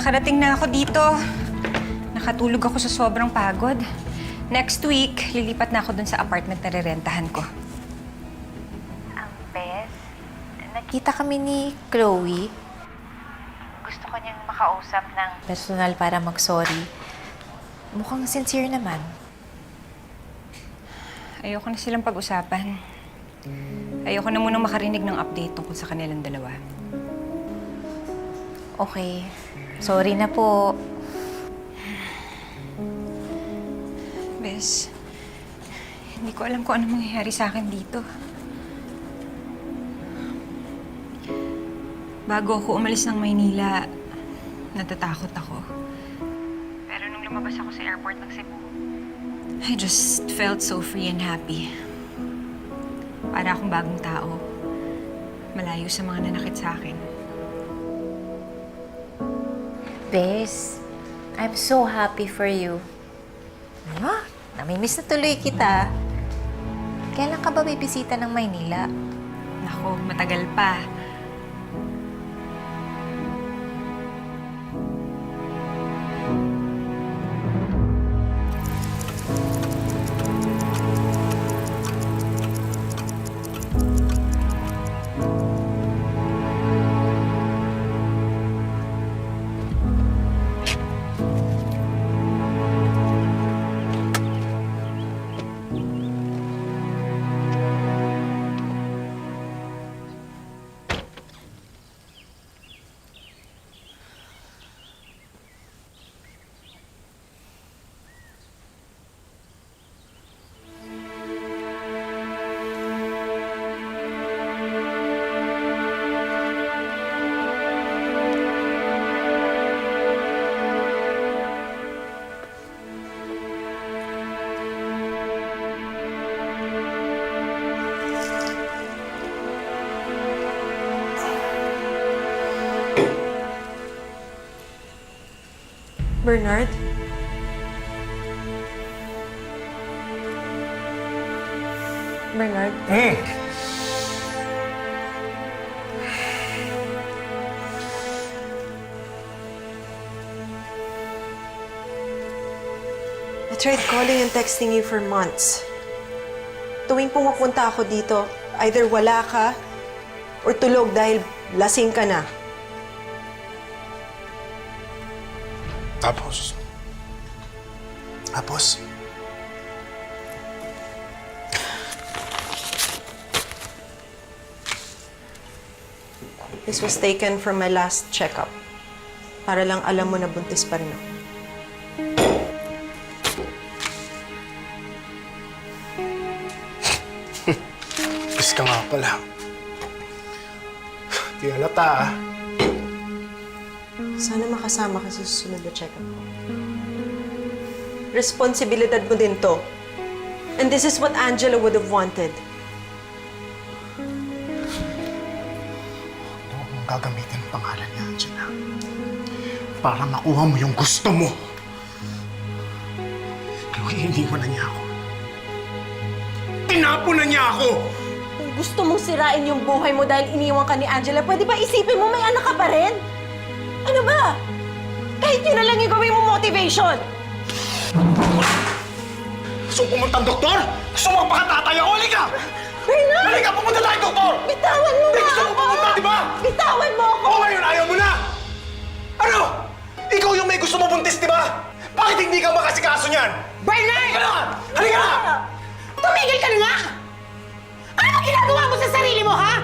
Nakarating na ako dito. Nakatulog ako sa sobrang pagod. Next week, lilipat na ako dun sa apartment na rerentahan ko. Ang best, nakita kami ni Chloe. Gusto ko niyang makausap ng personal para mag-sorry. Mukhang sincere naman. Ayoko na silang pag-usapan. Ayoko na munang makarinig ng update tungkol sa kanilang dalawa. Okay. Sorry na po. Bes, hindi ko alam kung ano mangyayari sa akin dito. Bago ako umalis ng Maynila, natatakot ako. Pero nung lumabas ako sa airport ng Cebu, I just felt so free and happy. Para akong bagong tao. Malayo sa mga nanakit sa akin. Bes, I'm so happy for you. Ano? Namimiss na tuloy kita. Kailan ka ba bibisita ng Maynila? Nako, matagal pa. Bernard? Bernard? I tried calling and texting you for months. Tuwing pumupunta ako dito, either wala ka or tulog dahil lasing ka na. Tapos? Tapos? This was taken from my last checkup. Para lang alam mo na buntis pa rin ako. Kiss ka nga pala. Di halata ah. Sana makasama ka sa susunod na check-up ko. Responsibilidad mo din to. And this is what Angela would have wanted. Huwag mong gagamitin ang pangalan niya, Angela. Para makuha mo yung gusto mo. Chloe, iniwan na niya ako. Tinapon na niya ako! Kung gusto mong sirain yung buhay mo dahil iniwan ka ni Angela, pwede ba isipin mo may anak ka pa rin? Ano ba? Kahit yun na lang yung gawin mo motivation! Gusto pumunta ang doktor? Gusto mo magpakatataya? Uli ka! Bernard! Halika, pumunta tayo, doktor! Bitawan mo Hindi, nga gusto mo ako! pumunta, di ba? Bitawan mo ako! O ngayon, ayaw mo na! Ano? Ikaw yung may gusto mo buntis, di ba? Bakit hindi ka makasikaso niyan? Bernard! Halika na! Halika na! Tumigil ka na nga! Ano ba ginagawa mo sa sarili mo, ha?